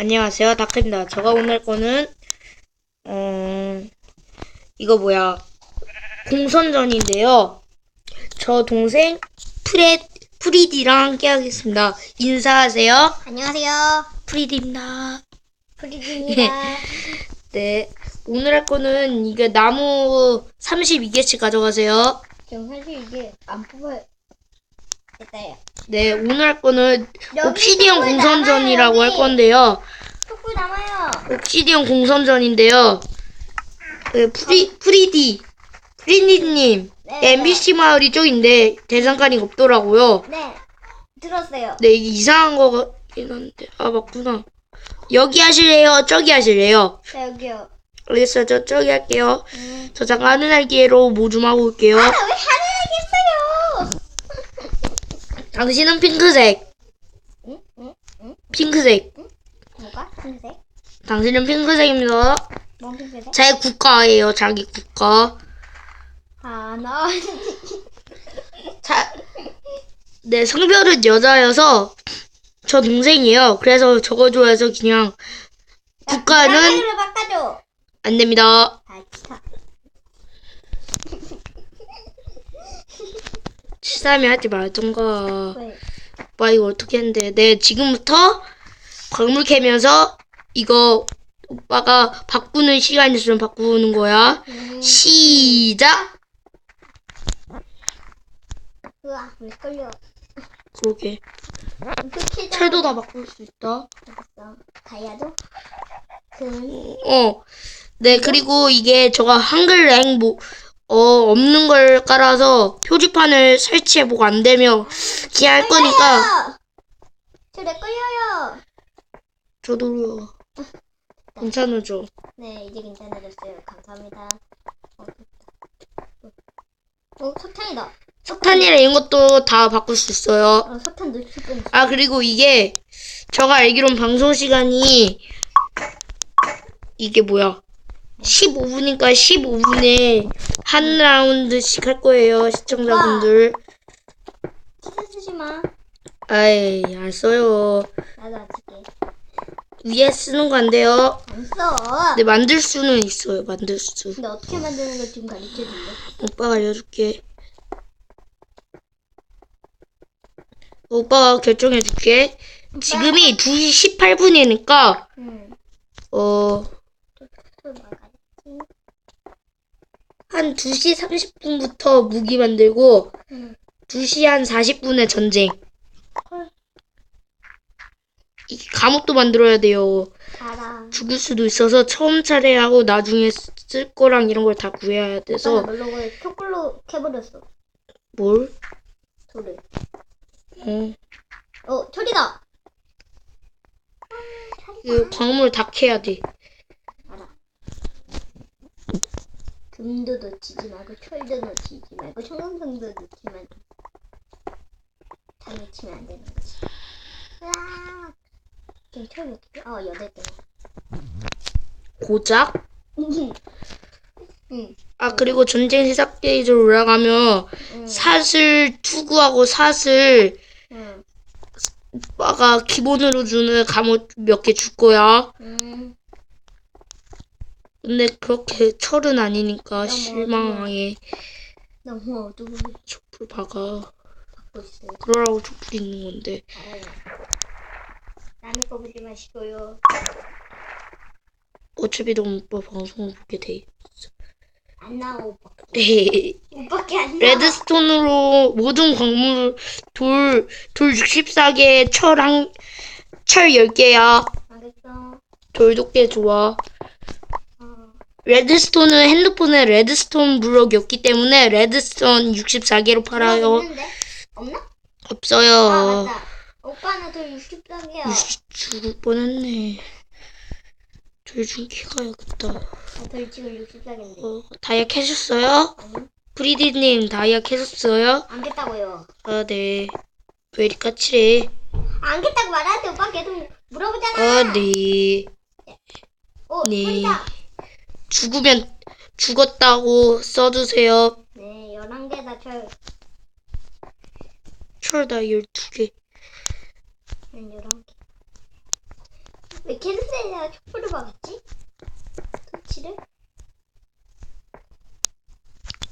안녕하세요, 다크입니다. 제가 오늘 할 거는, 어, 이거 뭐야, 공선전인데요. 저 동생, 프레, 프리디랑 함께 하겠습니다. 인사하세요. 안녕하세요. 프리디입니다. 프리디입니다. 네. 오늘 할 거는, 이게 나무 32개씩 가져가세요. 지금 사실 이게 안 뽑아 네, 오늘 할 거는, 옵시디언 촛불 공선전이라고 남아요, 할. 건데요. 촛불 남아요. 옵시디언 공선전인데요. 그 프리 프리디 프리디님 네, MBC 마을 이 쪽인데 대상관이 없더라고요. 네. 들었어요. 네 이게 이상한 거 같긴 한데 아 맞구나. 여기 하실래요? 저기 하실래요? 자, 여기요. 알겠어요. 저 저기 할게요. 음. 저 잠깐 하늘 날개로 뭐 좀 하고 올게요. 아, 왜 하늘하겠어요? 당신은 핑크색, 응? 응? 응? 핑크색. 뭐가? 흰색? 당신은 핑크색입니다. 뭔 핑크색? 자기 국가예요. 자기 국가. 하나. 자, 네, 성별은 여자여서 저 동생이에요. 그래서 저거 좋아해서 그냥 국가는 바꿔줘. 안 됩니다. 아, 진짜. 치사미 하지 말던가. 왜? 와, 이거 어떻게 했는데. 네, 지금부터 광물 캐면서 이거 오빠가 바꾸는 시간 있으면 바꾸는 거야. 음. 시작! 으아, 왜 끌려? 그러게. 그 철도 다 바꿀 수 있다. 알았어. 다이아도? 금. 어. 네, 그리고 이게 저가 한글 랭 뭐, 어, 없는 걸 깔아서 표지판을 설치해보고 안 되면 그냥 할 거니까 저내 끌려요. 저도요. 괜찮으죠? 네, 이제 괜찮아졌어요. 감사합니다. 어. 어, 석탄이다. 석탄이랑 이런 것도 다 바꿀 수 있어요. 어, 석탄 넣을 뻔했어. 아, 그리고 이게 제가 알기론 방송 시간이 이게 뭐야? 15분이니까 15분에 한 라운드씩 할 거예요, 시청자분들. 쓰지 마. 아이, 안 써요. 나도 안 쓸게. 위에 쓰는 거 안 돼요. 안 써. 네, 만들 수는 있어요. 만들 수. 근데 어떻게 만드는 거 지금 가르쳐 줄게. 오빠가 알려줄게. 오빠가 결정해줄게. 지금이 2시 18분이니까, 응. 어, 또 나가야지. 한 2시 30분부터 무기 만들고, 응. 2시 한 40분에 전쟁. 헐. 이 감옥도 만들어야 돼요. 알아. 죽을 수도 있어서 처음 차례하고 나중에 쓸 거랑 이런 걸 다 구해야 돼서, 촛불로 캐버렸어. 뭘? 돌을. 어, 어, 철이다. 이 광물 다 캐야 돼. 알아. 금도 놓치지 말고 철도 놓치지 말고 청금성도 놓치지 말고 다 놓치면 안 되는 거지. 으악. 지금 철이 어떻게? 어 여덟 개. 고작? 응. 아 그리고 전쟁 시작 게이지로 올라가면 응. 사슬 투구하고 사슬 응. 오빠가 기본으로 주는 감옷 몇 개 줄 거야. 응. 근데 그렇게 철은 아니니까 너무 실망하게 너무 어두워 촛불 박아. 있어요. 그러라고 촛불 있는 건데. 알아요. 남의 거 보지 마시고요. 어차피 너 오빠 방송을 보게 돼. 안 나와 오빠. 네. 오빠께 안 나와. 레드스톤으로 모든 광물 돌, 돌 64개, 철 한, 철 10개야. 알겠어. 돌 도 꽤 좋아. 어. 레드스톤은 핸드폰에 레드스톤 블록이 없기 때문에 레드스톤 64개로 팔아요. 있는데? 없나? 없어요. 아 맞다. 오빠는 더 60단계야. 유시 죽을 뻔했네. 돌좀 키가야겠다. 덜 지금 60단계인데. 어, 다이아 캐셨어요? 프리디님 다이아 캐셨어요? 안 겠다고요. 아, 네. 왜 이리 까칠해? 안 겠다고 말하는데 오빠 계속 물어보잖아. 아, 네. 어, 네. 소리다. 죽으면 죽었다고 써주세요. 네, 11개다 철. 철 다이아 12개. 한 11개. 왜 캐릭터에다가 촛불을 박았지? 토치를?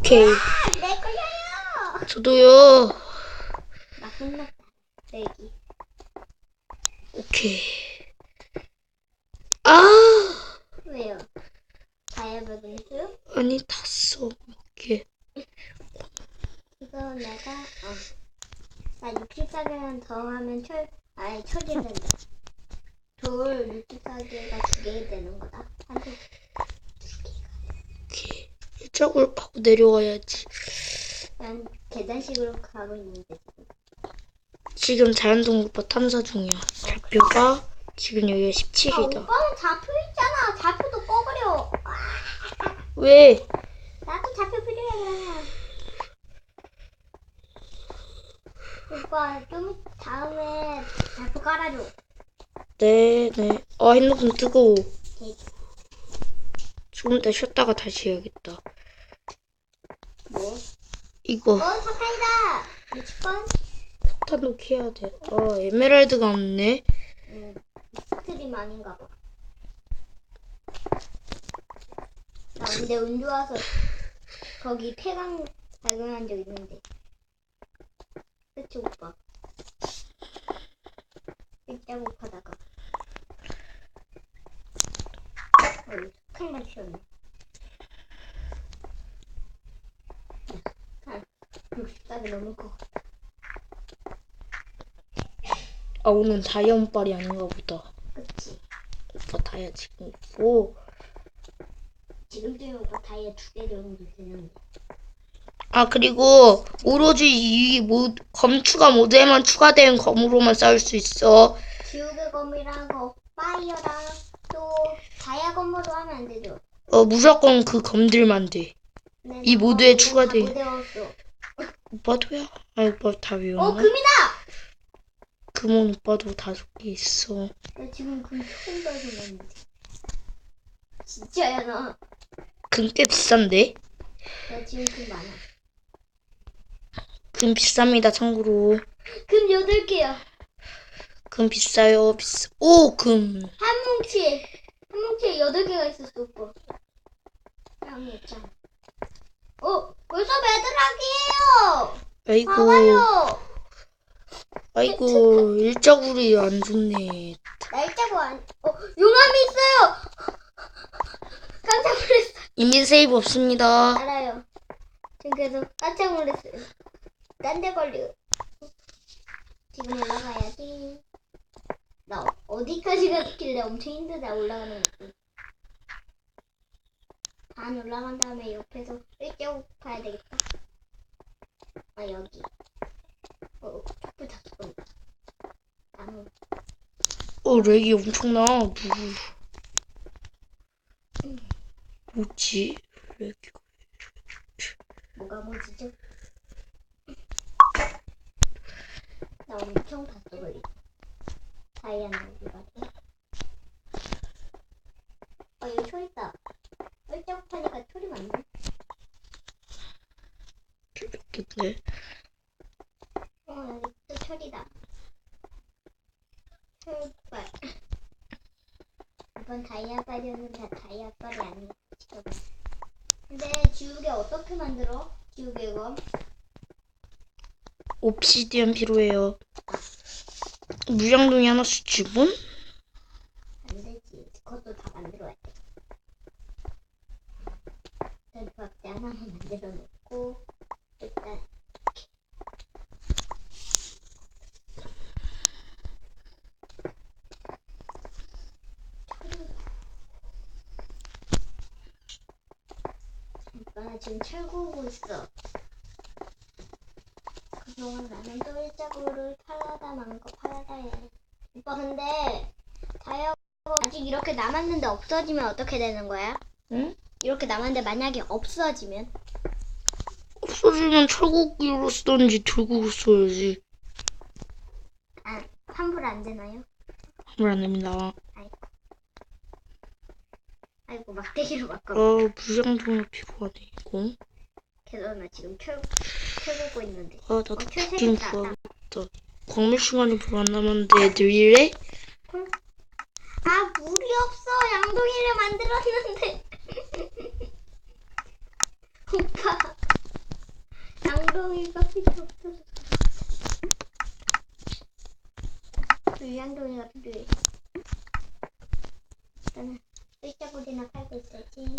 오케이. 아, 내 걸려요! 저도요. 나 끝났다. 내기. 오케이. 아, 왜요? 다이아몬드? 아니 탔어. 오케이. 이거 내가, 어. 나 64개만 더 하면 철, 아니, 철이 된다. 돌 64개가 두 개 되는 거다. 한 개. 오케이. 일자국을 파고 내려와야지. 난 계단식으로 가고 있는데. 지금 자연동굴파 탐사 중이야. 좌표가 지금 여기가 아, 17이다. 오빠는 좌표 있잖아. 좌표도. 왜? 나도 필요해. 오빠 좀 다음에 좌표 깔아줘. 네, 네. 아, 핸드폰 뜨거워. 대기. 조금 더 쉬었다가 다시 해야겠다. 뭐? 이거 어 사탕이다. 60번. 폭탄도 캐야 돼. 아, 에메랄드가 없네. 음, 스트림 아닌가 봐. 근데 운 좋아서 거기 폐광 발견한 적 있는데. 그치 오빠? 일자 못하다가. 어이 칼만 튀었네. 칼. 60답이 넘을 것 같아. 아, 오늘 다이아몬드빨이 아닌가 보다. 그치? 오빠 다이아 지금 있고. 지금쯤 오빠 다이아 두개 정도 되는데. 아, 그리고 오로지 이 모, 검 추가 모드에만 추가된 검으로만 싸울 수 있어. 지우개 검이랑 그 파이어랑 또 다이아 검으로 하면 안 되죠? 어, 무조건 그 검들만 돼. 네, 이 모드에 그거 추가돼. 다. 오빠도야? 아, 오빠 다어 외웠나? 금이다! 금은 오빠도 다섯 개 있어. 나 지금 금 처음 발견했는데. 진짜야 나. 금꽤 비싼데? 나 지금 금 많아. 금 비쌉니다, 참고로. 금 여덟 개야. 금 비싸요, 비싸. 오, 금. 한 뭉치에 한 뭉치에 여덟 개가 있었어 오빠. 양이 있잖아. 어 벌써 매드락이에요. 아이고, 봐봐요. 아이고, 일자굴이 안 좋네. 날짜고 안. 어 용암이 있어요. 이미 세이브 없습니다. 알아요. 지금 계속 깜짝 놀랐어요. 딴 데 걸려. 지금 올라가야지. 나 어디까지 가길래 엄청 힘들다 올라가는 거. 반 올라간 다음에 옆에서 일자국 가야 되겠다. 아 여기. 어, 촛불 다 끄고. 나무. 어, 렉이 엄청나. 뭐. 뭐지? 렉이. 뭐가 뭐지죠? 나 엄청 다 쏘고 다이아몬드가 어 여기 초 있다 얼쩍하니까 초리 많네 렉인데. 어 여기 또 철이다 철발 이번 다이아발이었는 다 다이아발이 아니야 근데 지우개 어떻게 만들어? 지우개 검? 옵시디언 필요해요. 무장동이 하나씩 지분? 안 되지. 그것도 다 만들어야 돼. 일단 박대 하나만 만들어 놓고 일단 오빠 지금 철 구우고 있어. 그동안 나는 또 일자구를 팔아다 만거 팔아다 해. 오빠 근데 다이아 아직 이렇게 남았는데 없어지면 어떻게 되는 거야? 응? 이렇게 남았는데 만약에 없어지면 없어지면 철국으로 쓰던지 들고 써야지. 아 환불 안 되나요? 아무 안 됩니다. 아이고 막대기로 바꿔. 아, 무장동이 필요하네, 이거. 그래서 나 지금 철 철구고 있는데. 아, 나도 어, 철 죽긴 생겼다. 구하겠다. 광물 시간이 별로 안 남았는데 애들 이래? 아 물이 없어 양동이를 만들었는데 오빠 양동이가 필요 없어서 물 양동이가 필요해 일단은 일자고리나 팔고 있어야지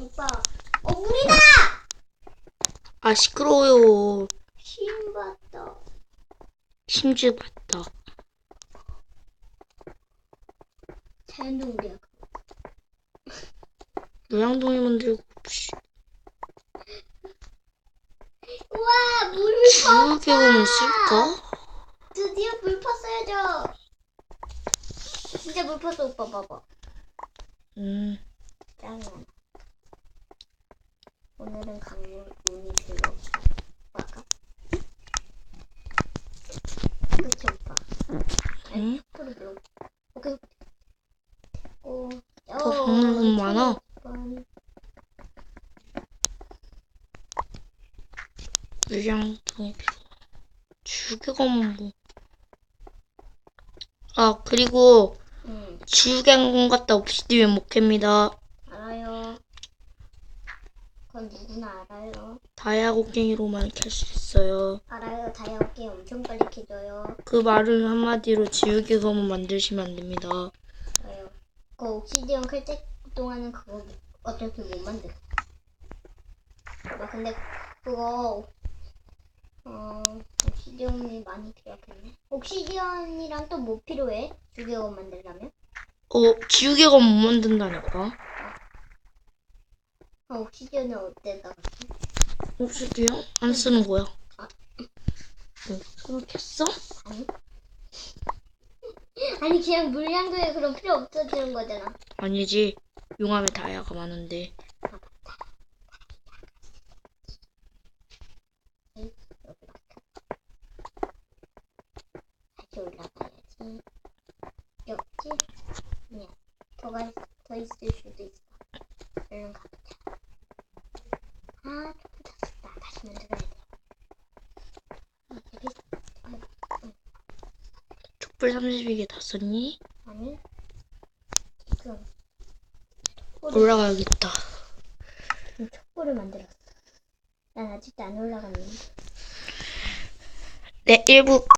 오빠 어 물이다 아 시끄러워요. 신봤다 심지 맞다. 자연동물이야 노양동이 만들고 씨, 우와 물을 지우개 보면 쓸까? 드디어 물 팠어야죠. 진짜 물 팠어 오빠 봐봐. 음 짱이야. 오늘은 강물 운이 들어. 오빠가. 그치 오빠. 응? 소리 들어. 오케이. 오. 더 강물은 많아. 물양동이 필요. 지우개가 뭐. 아 그리고 응. 지우개 한건 갖다 옵시디언 목합니다. 알아요. 그건 누구나 알아요. 다이아 곡괭이로만 캘 수 있어요. 알아요. 다이어게 엄청 빨리 캐줘요. 그 말은 한마디로 지우개 검은 만드시면 안 됩니다. 알아요. 그 옥시디언 클 때 동안은 그거 어차피 못 만들어. 나 근데 그거 어 옥시디언이 많이 필요하겠네. 옥시디언이랑 또 뭐 필요해? 두 개만 만들려면? 어 지우개 검못 만든다니까. 아, 옥시디언은 어디다가? 옵시디언 안 쓰는 거야. 아. 어, 그렇게 써? 아니? 아니 그냥 물량도에 그럼 필요 없어지는 거잖아. 아니지. 용암에 다이아가 많은데. 다시 올라가야지. 있- 더 있을 수도 있어. 얼른 가보자. 아, 더 썼다. 다시 만들어야 돼. 어, 여기 어, 촛불 32개 다 썼니? 아니 지금 촛불을, 올라가야겠다. 촛불을 만들었어. 난 아직도 안 올라갔는데. 네, 1부